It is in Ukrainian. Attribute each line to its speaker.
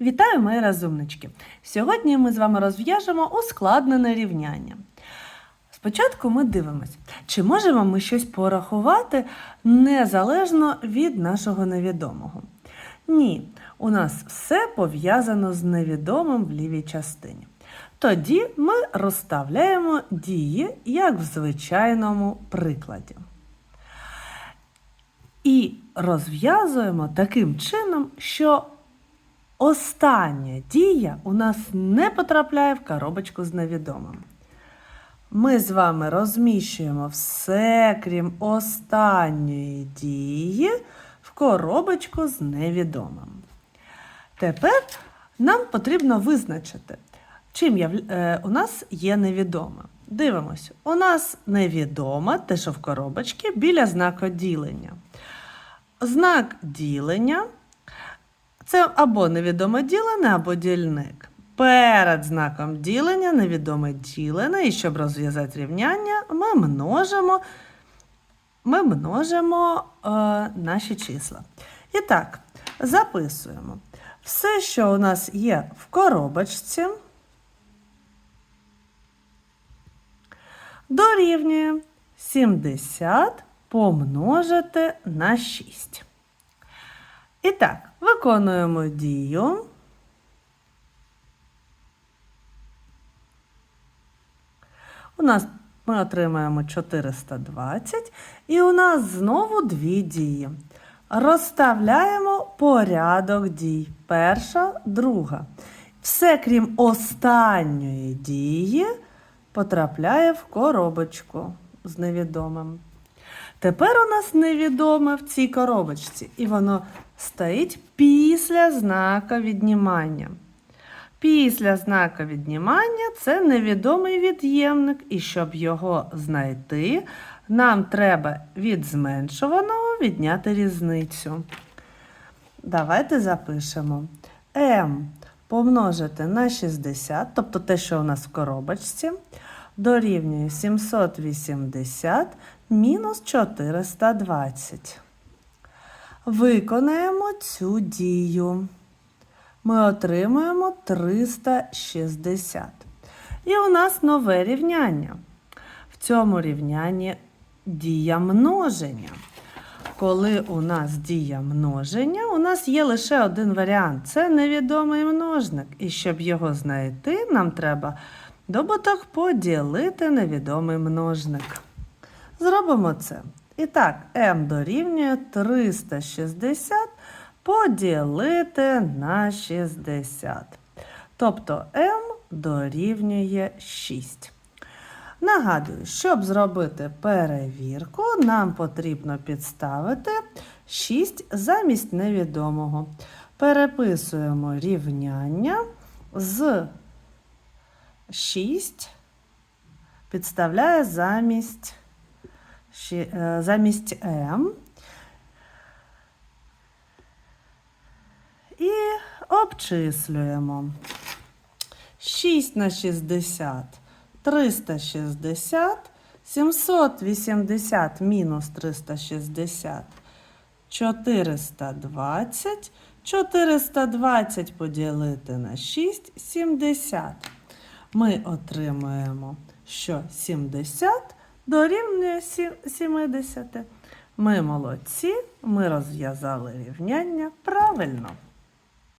Speaker 1: Вітаю, мої розумнички! Сьогодні ми з вами розв'яжемо ускладнене рівняння. Спочатку ми дивимось, чи можемо ми щось порахувати незалежно від нашого невідомого. Ні, у нас все пов'язано з невідомим в лівій частині. Тоді ми розставляємо дії, як в звичайному прикладі. І розв'язуємо таким чином, що остання дія у нас не потрапляє в коробочку з невідомим. Ми з вами розміщуємо все, крім останньої дії, в коробочку з невідомим. Тепер нам потрібно визначити, чим е, у нас є невідоме. Дивимось, у нас невідоме те, що в коробочці, біля знаку ділення. Знак ділення це або невідоме ділене, або дільник. Перед знаком ділення невідоме ділене, і щоб розв'язати рівняння, ми множимо, ми множимо е, наші числа. І так, записуємо. Все, що у нас є в коробочці, дорівнює 70 помножити на 6. І так, виконуємо дію. У нас ми отримаємо 420, і у нас знову дві дії. Розставляємо порядок дій. Перша, друга. Все, крім останньої дії, потрапляє в коробочку з невідомим. Тепер у нас невідоме в цій коробочці, і воно стоїть після знака віднімання. Після знака віднімання це невідомий від'ємник, і щоб його знайти, нам треба від зменшуваного відняти різницю. Давайте запишемо m помножити на 60, тобто те, що у нас в коробочці, дорівнює 780 мінус 420. Виконаємо цю дію. Ми отримуємо 360. І у нас нове рівняння. В цьому рівнянні дія множення. Коли у нас дія множення, у нас є лише один варіант це невідомий множник. І щоб його знайти, нам треба добуток поділити невідомий множник. Зробимо це. І так, m дорівнює 360 поділити на 60. Тобто m дорівнює 6. Нагадую, щоб зробити перевірку, нам потрібно підставити 6 замість невідомого. Переписуємо рівняння з 6 підставляє замість, е, замість m. І обчислюємо. 6 на 60 360, 780 мінус 360 420, 420 поділити на 6 70. Ми отримаємо, що 70 дорівнює 70. Ми молодці, ми розв'язали рівняння правильно.